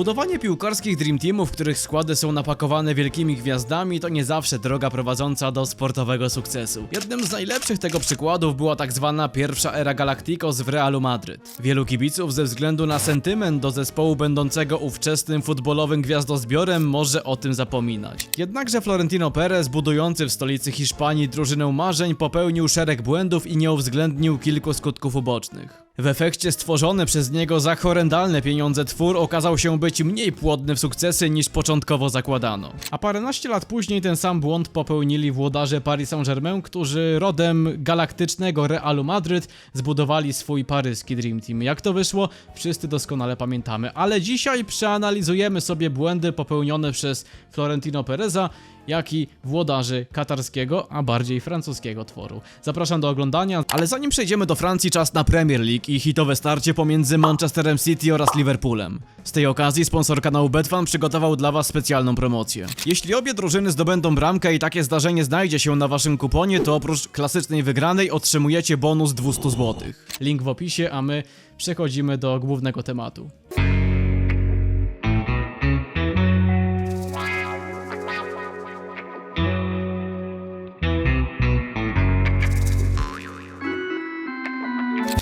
Budowanie piłkarskich Dream Teamów, których składy są napakowane wielkimi gwiazdami, to nie zawsze droga prowadząca do sportowego sukcesu. Jednym z najlepszych tego przykładów była tak zwana pierwsza era Galacticos w Realu Madryt. Wielu kibiców ze względu na sentyment do zespołu będącego ówczesnym futbolowym gwiazdozbiorem może o tym zapominać. Jednakże Florentino Perez, budujący w stolicy Hiszpanii drużynę marzeń, popełnił szereg błędów i nie uwzględnił kilku skutków ubocznych. W efekcie stworzony przez niego za horrendalne pieniądze twór okazał się być mniej płodny w sukcesy niż początkowo zakładano. A paręnaście lat później ten sam błąd popełnili włodarze Paris Saint-Germain, którzy rodem galaktycznego Realu Madryt zbudowali swój paryski Dream Team. Jak to wyszło? Wszyscy doskonale pamiętamy. Ale dzisiaj przeanalizujemy sobie błędy popełnione przez Florentino Pereza jak i włodarzy katarskiego, a bardziej francuskiego tworu. Zapraszam do oglądania, ale zanim przejdziemy do Francji, czas na Premier League i hitowe starcie pomiędzy Manchesterem City oraz Liverpoolem. Z tej okazji sponsor kanału Betfan przygotował dla Was specjalną promocję. Jeśli obie drużyny zdobędą bramkę i takie zdarzenie znajdzie się na Waszym kuponie, to oprócz klasycznej wygranej otrzymujecie bonus 200 zł. Link w opisie, a my przechodzimy do głównego tematu.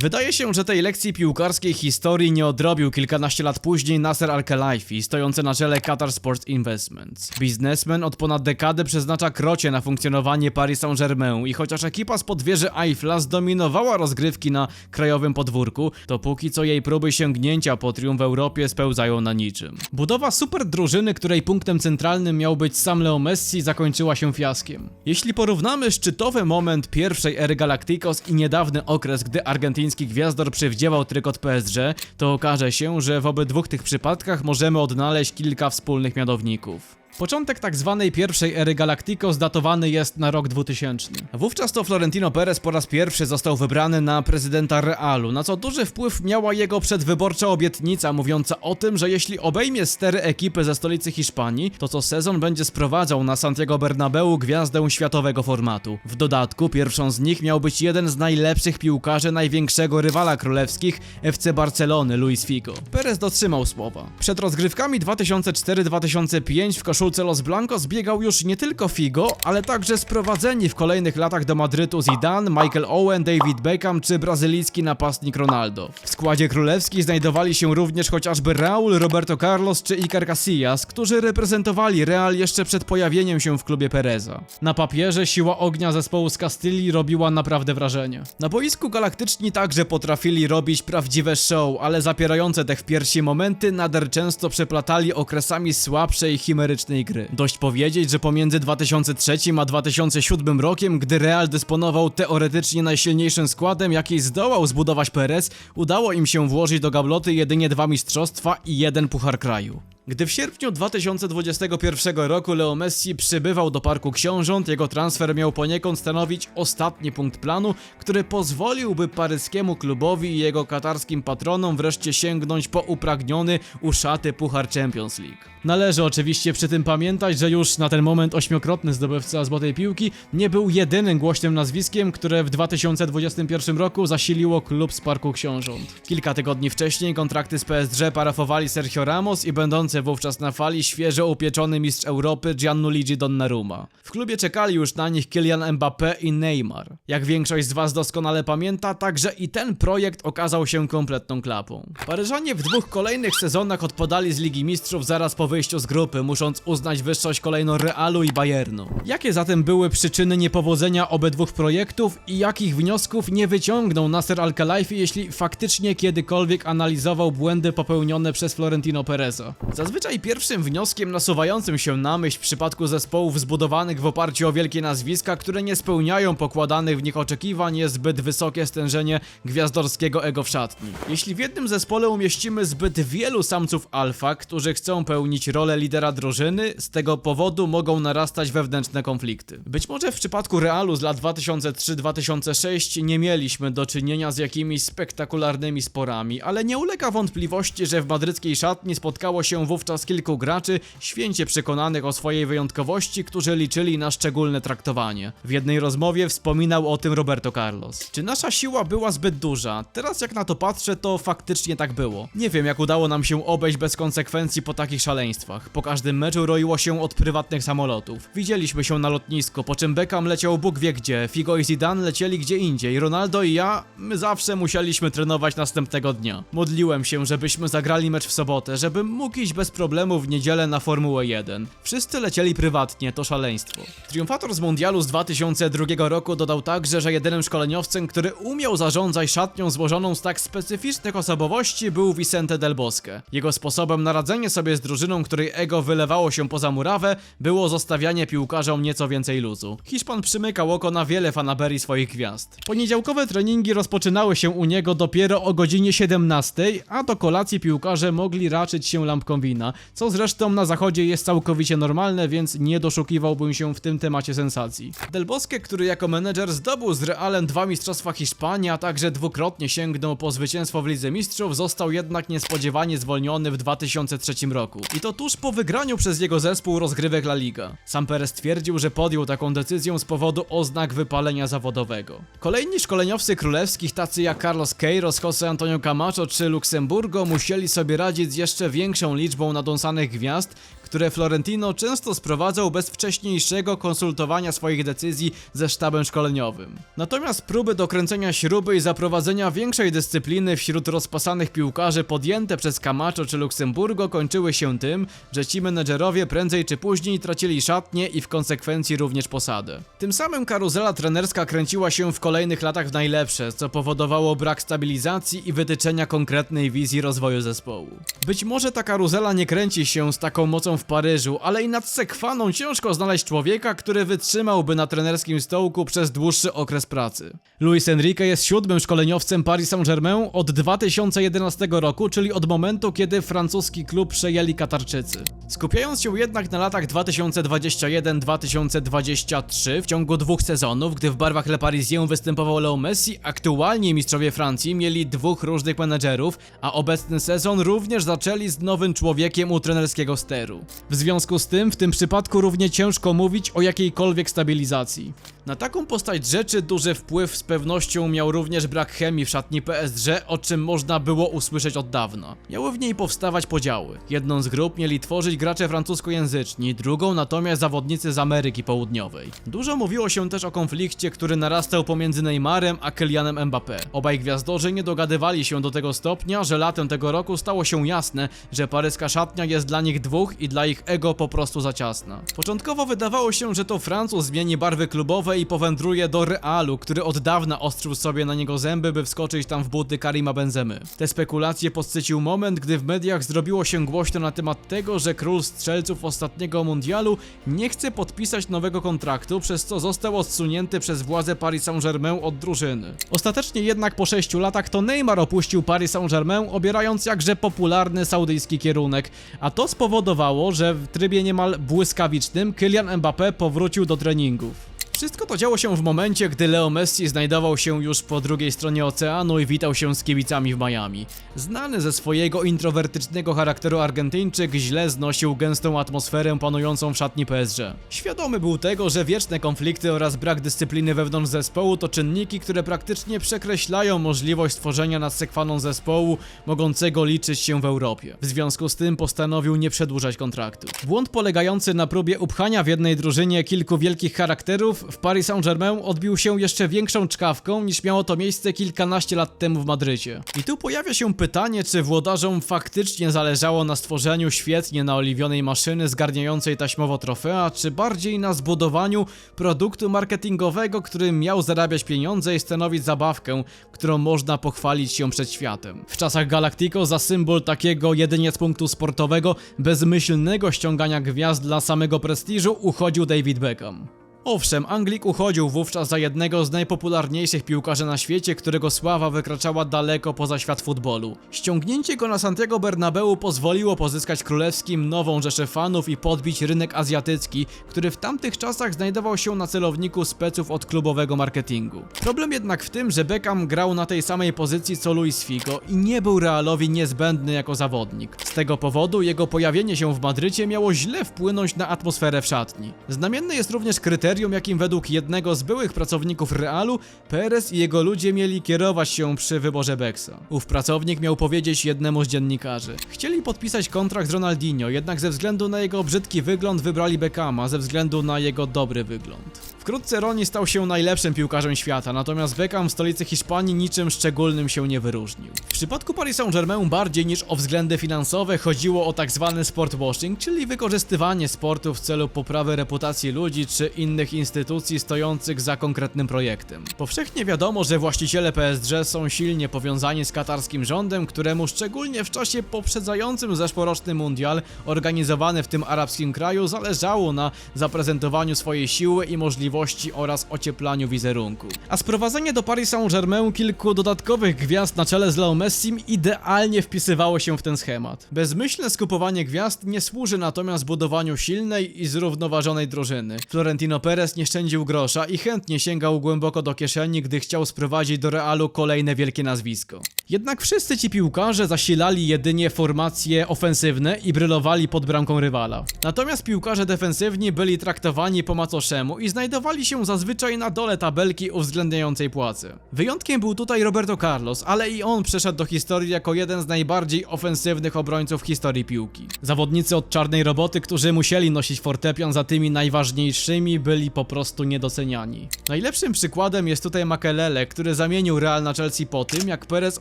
Wydaje się, że tej lekcji piłkarskiej historii nie odrobił kilkanaście lat później Nasser Al-Khelaifi, stojący na czele Qatar Sports Investments. Biznesmen od ponad dekady przeznacza krocie na funkcjonowanie Paris Saint-Germain i chociaż ekipa spod wieży Eiffla zdominowała rozgrywki na krajowym podwórku, to póki co jej próby sięgnięcia po triumf w Europie spełzają na niczym. Budowa super drużyny, której punktem centralnym miał być sam Leo Messi, zakończyła się fiaskiem. Jeśli porównamy szczytowy moment pierwszej ery Galacticos i niedawny okres, gdy argentyński gwiazdor przywdziewał trykot PSG, to okaże się, że w obydwu tych przypadkach możemy odnaleźć kilka wspólnych mianowników. Początek tak zwanej pierwszej ery Galacticos datowany jest na rok 2000. Wówczas to Florentino Perez po raz pierwszy został wybrany na prezydenta Realu, na co duży wpływ miała jego przedwyborcza obietnica mówiąca o tym, że jeśli obejmie stery ekipy ze stolicy Hiszpanii, to co sezon będzie sprowadzał na Santiago Bernabeu gwiazdę światowego formatu. W dodatku pierwszą z nich miał być jeden z najlepszych piłkarzy największego rywala królewskich FC Barcelony, Luis Figo. Perez dotrzymał słowa. Przed rozgrywkami 2004-2005 w koszulce Los Blancos biegał już nie tylko Figo, ale także sprowadzeni w kolejnych latach do Madrytu Zidane, Michael Owen, David Beckham czy brazylijski napastnik Ronaldo. W składzie królewskich znajdowali się również chociażby Raul, Roberto Carlos czy Iker Casillas, którzy reprezentowali Real jeszcze przed pojawieniem się w klubie Pereza. Na papierze siła ognia zespołu z Castylii robiła naprawdę wrażenie. Na boisku galaktyczni także potrafili robić prawdziwe show, ale zapierające te w piersi momenty nader często przeplatali okresami słabszej chimerycznej gry. Dość powiedzieć, że pomiędzy 2003 a 2007 rokiem, gdy Real dysponował teoretycznie najsilniejszym składem, jaki zdołał zbudować Perez, udało im się włożyć do gabloty jedynie dwa mistrzostwa i jeden puchar kraju. Gdy w sierpniu 2021 roku Leo Messi przybywał do Parku Książąt, jego transfer miał poniekąd stanowić ostatni punkt planu, który pozwoliłby paryskiemu klubowi i jego katarskim patronom wreszcie sięgnąć po upragniony uszaty Puchar Champions League. Należy oczywiście przy tym pamiętać, że już na ten moment ośmiokrotny zdobywca Złotej Piłki nie był jedynym głośnym nazwiskiem, które w 2021 roku zasiliło klub z Parku Książąt. Kilka tygodni wcześniej kontrakty z PSG parafowali Sergio Ramos i będący wówczas na fali świeżo upieczony mistrz Europy Gianluigi Donnarumma. W klubie czekali już na nich Kylian Mbappé i Neymar. Jak większość z was doskonale pamięta, także i ten projekt okazał się kompletną klapą. Paryżanie w dwóch kolejnych sezonach odpadali z Ligi Mistrzów zaraz po wyjściu z grupy, musząc uznać wyższość kolejno Realu i Bayernu. Jakie zatem były przyczyny niepowodzenia obydwu projektów i jakich wniosków nie wyciągnął Nasser Al-Khelaifi, jeśli faktycznie kiedykolwiek analizował błędy popełnione przez Florentino Pereza? Zazwyczaj pierwszym wnioskiem nasuwającym się na myśl w przypadku zespołów zbudowanych w oparciu o wielkie nazwiska, które nie spełniają pokładanych w nich oczekiwań, jest zbyt wysokie stężenie gwiazdorskiego ego w szatni. Jeśli w jednym zespole umieścimy zbyt wielu samców alfa, którzy chcą pełnić rolę lidera drużyny, z tego powodu mogą narastać wewnętrzne konflikty. Być może w przypadku Realu z lat 2003-2006 nie mieliśmy do czynienia z jakimiś spektakularnymi sporami, ale nie ulega wątpliwości, że w madryckiej szatni spotkało się wówczas kilku graczy, święcie przekonanych o swojej wyjątkowości, którzy liczyli na szczególne traktowanie. W jednej rozmowie wspominał o tym Roberto Carlos. Czy nasza siła była zbyt duża? Teraz jak na to patrzę, to faktycznie tak było. Nie wiem, jak udało nam się obejść bez konsekwencji po takich szaleństwach. Po każdym meczu roiło się od prywatnych samolotów. Widzieliśmy się na lotnisku, po czym Beckham leciał Bóg wie gdzie, Figo i Zidane lecieli gdzie indziej, Ronaldo i ja, my zawsze musieliśmy trenować następnego dnia. Modliłem się, żebyśmy zagrali mecz w sobotę, żebym mógł iść bez problemu w niedzielę na Formułę 1. Wszyscy lecieli prywatnie, to szaleństwo. Triumfator z mundialu z 2002 roku dodał także, że jedynym szkoleniowcem, który umiał zarządzać szatnią złożoną z tak specyficznych osobowości był Vicente Del Bosque. Jego sposobem na radzenie sobie z drużyną, której ego wylewało się poza murawę, było zostawianie piłkarzom nieco więcej luzu. Hiszpan przymykał oko na wiele fanaberii swoich gwiazd. Poniedziałkowe treningi rozpoczynały się u niego dopiero o godzinie 17, a do kolacji piłkarze mogli raczyć się lampką wina, co zresztą na zachodzie jest całkowicie normalne, więc nie doszukiwałbym się w tym temacie sensacji. Del Bosque, który jako menedżer zdobył z Realem dwa mistrzostwa Hiszpanii, a także dwukrotnie sięgnął po zwycięstwo w Lidze Mistrzów, został jednak niespodziewanie zwolniony w 2003 roku. I to tuż po wygraniu przez jego zespół rozgrywek La Liga. Sam Perez twierdził, że podjął taką decyzję z powodu oznak wypalenia zawodowego. Kolejni szkoleniowcy królewskich, tacy jak Carlos Queiroz, Jose Antonio Camacho czy Luxemburgo, musieli sobie radzić z jeszcze większą liczbą nadąsanych gwiazd, które Florentino często sprowadzał bez wcześniejszego konsultowania swoich decyzji ze sztabem szkoleniowym. Natomiast próby dokręcenia śruby i zaprowadzenia większej dyscypliny wśród rozpasanych piłkarzy podjęte przez Camacho czy Luxemburgo kończyły się tym, że ci menedżerowie prędzej czy później tracili szatnie i w konsekwencji również posadę. Tym samym karuzela trenerska kręciła się w kolejnych latach w najlepsze, co powodowało brak stabilizacji i wytyczenia konkretnej wizji rozwoju zespołu. Być może ta karuzela nie kręci się z taką mocą w Paryżu, ale i nad Sekwaną ciężko znaleźć człowieka, który wytrzymałby na trenerskim stołku przez dłuższy okres pracy. Luis Enrique jest siódmym szkoleniowcem Paris Saint-Germain od 2011 roku, czyli od momentu, kiedy francuski klub przejęli Katarczycy. Skupiając się jednak na latach 2021-2023 w ciągu dwóch sezonów, gdy w barwach Le Parisien występował Leo Messi, aktualnie mistrzowie Francji mieli dwóch różnych menedżerów, a obecny sezon również zaczęli z nowym człowiekiem u trenerskiego steru. W związku z tym, w tym przypadku równie ciężko mówić o jakiejkolwiek stabilizacji. Na taką postać rzeczy duży wpływ z pewnością miał również brak chemii w szatni PSG, o czym można było usłyszeć od dawna. Miały w niej powstawać podziały. Jedną z grup mieli tworzyć gracze francuskojęzyczni, drugą natomiast zawodnicy z Ameryki Południowej. Dużo mówiło się też o konflikcie, który narastał pomiędzy Neymarem a Kylianem Mbappé. Obaj gwiazdorzy nie dogadywali się do tego stopnia, że latem tego roku stało się jasne, że paryska szatnia jest dla nich dwóch i dla ich ego po prostu za ciasna. Początkowo wydawało się, że to Francuz zmieni barwy klubowe i powędruje do Realu, który od dawna ostrzył sobie na niego zęby, by wskoczyć tam w buty Karima Benzemy. Te spekulacje podsycił moment, gdy w mediach zrobiło się głośno na temat tego, że król strzelców ostatniego mundialu nie chce podpisać nowego kontraktu, przez co został odsunięty przez władze Paris Saint-Germain od drużyny. Ostatecznie jednak po 6 latach to Neymar opuścił Paris Saint-Germain, obierając jakże popularny saudyjski kierunek, a to spowodowało, że w trybie niemal błyskawicznym Kylian Mbappé powrócił do treningów. Wszystko to działo się w momencie, gdy Leo Messi znajdował się już po drugiej stronie oceanu i witał się z kibicami w Miami. Znany ze swojego introwertycznego charakteru Argentyńczyk źle znosił gęstą atmosferę panującą w szatni PSG. Świadomy był tego, że wieczne konflikty oraz brak dyscypliny wewnątrz zespołu to czynniki, które praktycznie przekreślają możliwość stworzenia nad sekwaną zespołu mogącego liczyć się w Europie. W związku z tym postanowił nie przedłużać kontraktu. Błąd polegający na próbie upchania w jednej drużynie kilku wielkich charakterów w Paris Saint-Germain odbił się jeszcze większą czkawką niż miało to miejsce kilkanaście lat temu w Madrycie. I tu pojawia się pytanie, czy włodarzom faktycznie zależało na stworzeniu świetnie naoliwionej maszyny zgarniającej taśmowo trofea, czy bardziej na zbudowaniu produktu marketingowego, który miał zarabiać pieniądze i stanowić zabawkę, którą można pochwalić się przed światem. W czasach Galactico za symbol takiego jedynie z punktu sportowego, bezmyślnego ściągania gwiazd dla samego prestiżu uchodził David Beckham. Owszem, Anglik uchodził wówczas za jednego z najpopularniejszych piłkarzy na świecie, którego sława wykraczała daleko poza świat futbolu. Ściągnięcie go na Santiago Bernabeu pozwoliło pozyskać królewskim nową rzeszę fanów i podbić rynek azjatycki, który w tamtych czasach znajdował się na celowniku speców od klubowego marketingu. Problem jednak w tym, że Beckham grał na tej samej pozycji co Luis Figo i nie był Realowi niezbędny jako zawodnik. Z tego powodu jego pojawienie się w Madrycie miało źle wpłynąć na atmosferę w szatni. Znamienne jest również kryterium, jakim według jednego z byłych pracowników Realu Perez i jego ludzie mieli kierować się przy wyborze Bexa. Ów pracownik miał powiedzieć jednemu z dziennikarzy. Chcieli podpisać kontrakt z Ronaldinho, jednak ze względu na jego brzydki wygląd wybrali Beckhama, ze względu na jego dobry wygląd. Wkrótce Roni stał się najlepszym piłkarzem świata, natomiast Beckham w stolicy Hiszpanii niczym szczególnym się nie wyróżnił. W przypadku Paris Saint-Germain bardziej niż o względy finansowe chodziło o tak zwany sport washing, czyli wykorzystywanie sportu w celu poprawy reputacji ludzi czy innych instytucji stojących za konkretnym projektem. Powszechnie wiadomo, że właściciele PSG są silnie powiązani z katarskim rządem, któremu szczególnie w czasie poprzedzającym zeszłoroczny mundial organizowany w tym arabskim kraju zależało na zaprezentowaniu swojej siły i możliwości oraz ocieplaniu wizerunku. A sprowadzenie do Paris Saint-Germain kilku dodatkowych gwiazd na czele z Leo Messim idealnie wpisywało się w ten schemat. Bezmyślne skupowanie gwiazd nie służy natomiast budowaniu silnej i zrównoważonej drużyny. Florentino Perez nie szczędził grosza i chętnie sięgał głęboko do kieszeni, gdy chciał sprowadzić do Realu kolejne wielkie nazwisko. Jednak wszyscy ci piłkarze zasilali jedynie formacje ofensywne i brylowali pod bramką rywala. Natomiast piłkarze defensywni byli traktowani po macoszemu i znajdowali się zazwyczaj na dole tabelki uwzględniającej płacy. Wyjątkiem był tutaj Roberto Carlos, ale i on przeszedł do historii jako jeden z najbardziej ofensywnych obrońców historii piłki. Zawodnicy od czarnej roboty, którzy musieli nosić fortepian za tymi najważniejszymi, byli po prostu niedoceniani. Najlepszym przykładem jest tutaj Makelele, który zamienił Real na Chelsea po tym, jak Perez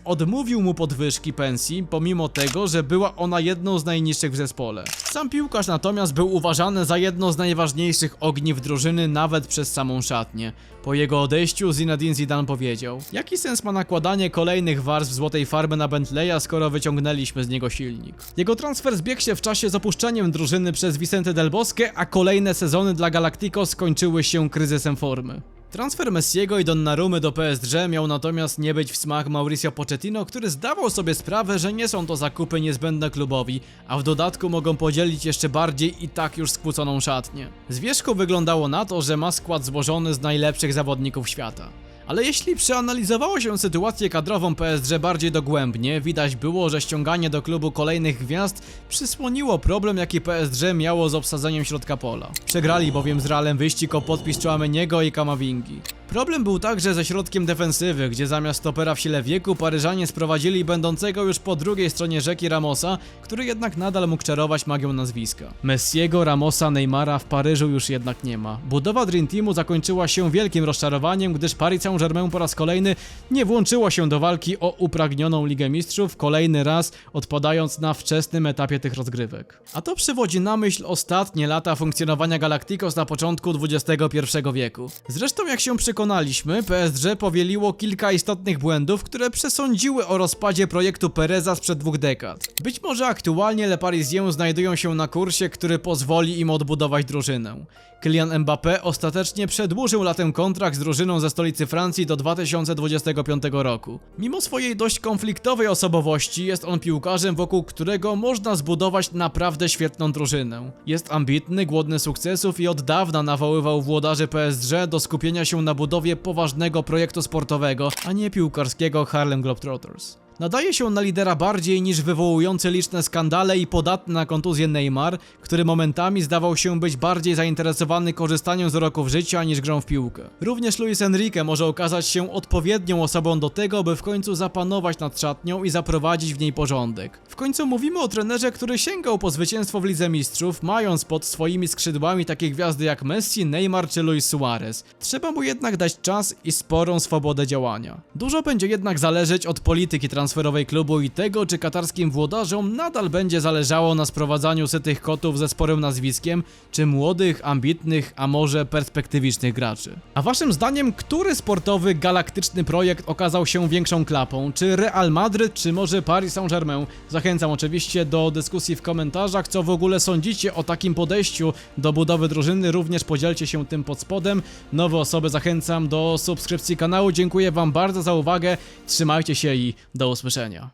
odmówił mu podwyżki pensji, pomimo tego, że była ona jedną z najniższych w zespole. Sam piłkarz natomiast był uważany za jedno z najważniejszych ogniw drużyny nawet przez samą szatnię. Po jego odejściu Zinedine Zidane powiedział Jaki sens ma nakładanie kolejnych warstw złotej farby na Bentleya, skoro wyciągnęliśmy z niego silnik? Jego transfer zbiegł się w czasie z opuszczeniem drużyny przez Vicente Del Bosque, a kolejne sezony dla Galacticos skończyły się kryzysem formy. Transfer Messiego i Donnarumy do PSG miał natomiast nie być w smak Mauricio Pochettino, który zdawał sobie sprawę, że nie są to zakupy niezbędne klubowi, a w dodatku mogą podzielić jeszcze bardziej i tak już skłóconą szatnię. Z wierzchu wyglądało na to, że ma skład złożony z najlepszych zawodników świata. Ale jeśli przeanalizowało się sytuację kadrową PSG bardziej dogłębnie, widać było, że ściąganie do klubu kolejnych gwiazd przysłoniło problem, jaki PSG miało z obsadzeniem środka pola. Przegrali bowiem z Realem wyścig o podpis Chouameniego i Kamavingi. Problem był także ze środkiem defensywy, gdzie zamiast stopera w sile wieku Paryżanie sprowadzili będącego już po drugiej stronie rzeki Ramosa, który jednak nadal mógł czarować magią nazwiska. Messiego, Ramosa, Neymara w Paryżu już jednak nie ma. Budowa Dream Teamu zakończyła się wielkim rozczarowaniem, gdyż Paris Saint-Germain po raz kolejny nie włączyło się do walki o upragnioną Ligę Mistrzów, kolejny raz odpadając na wczesnym etapie tych rozgrywek. A to przywodzi na myśl ostatnie lata funkcjonowania Galacticos na początku XXI wieku. Zresztą jak się przekonaliśmy, PSG powieliło kilka istotnych błędów, które przesądziły o rozpadzie projektu Pereza sprzed dwóch dekad. Być może aktualnie Le Parisien znajdują się na kursie, który pozwoli im odbudować drużynę. Kylian Mbappé ostatecznie przedłużył latem kontrakt z drużyną ze stolicy Francji do 2025 roku. Mimo swojej dość konfliktowej osobowości jest on piłkarzem, wokół którego można zbudować naprawdę świetną drużynę. Jest ambitny, głodny sukcesów i od dawna nawoływał włodarzy PSG do skupienia się na budowie poważnego projektu sportowego, a nie piłkarskiego Harlem Globetrotters. Nadaje się na lidera bardziej niż wywołujący liczne skandale i podatny na kontuzję Neymar, który momentami zdawał się być bardziej zainteresowany korzystaniem z uroków życia niż grą w piłkę. Również Luis Enrique może okazać się odpowiednią osobą do tego, by w końcu zapanować nad szatnią i zaprowadzić w niej porządek. W końcu mówimy o trenerze, który sięgał po zwycięstwo w Lidze Mistrzów, mając pod swoimi skrzydłami takie gwiazdy jak Messi, Neymar czy Luis Suarez. Trzeba mu jednak dać czas i sporą swobodę działania. Dużo będzie jednak zależeć od polityki transferowej transferowej klubu i tego, czy katarskim włodarzom nadal będzie zależało na sprowadzaniu sytych kotów ze sporym nazwiskiem, czy młodych, ambitnych, a może perspektywicznych graczy. A waszym zdaniem, który sportowy, galaktyczny projekt okazał się większą klapą? Czy Real Madryt, czy może Paris Saint-Germain? Zachęcam oczywiście do dyskusji w komentarzach, co w ogóle sądzicie o takim podejściu do budowy drużyny, również podzielcie się tym pod spodem. Nowe osoby zachęcam do subskrypcji kanału, dziękuję wam bardzo za uwagę, trzymajcie się i do usłyszenia. 不是啊你啊？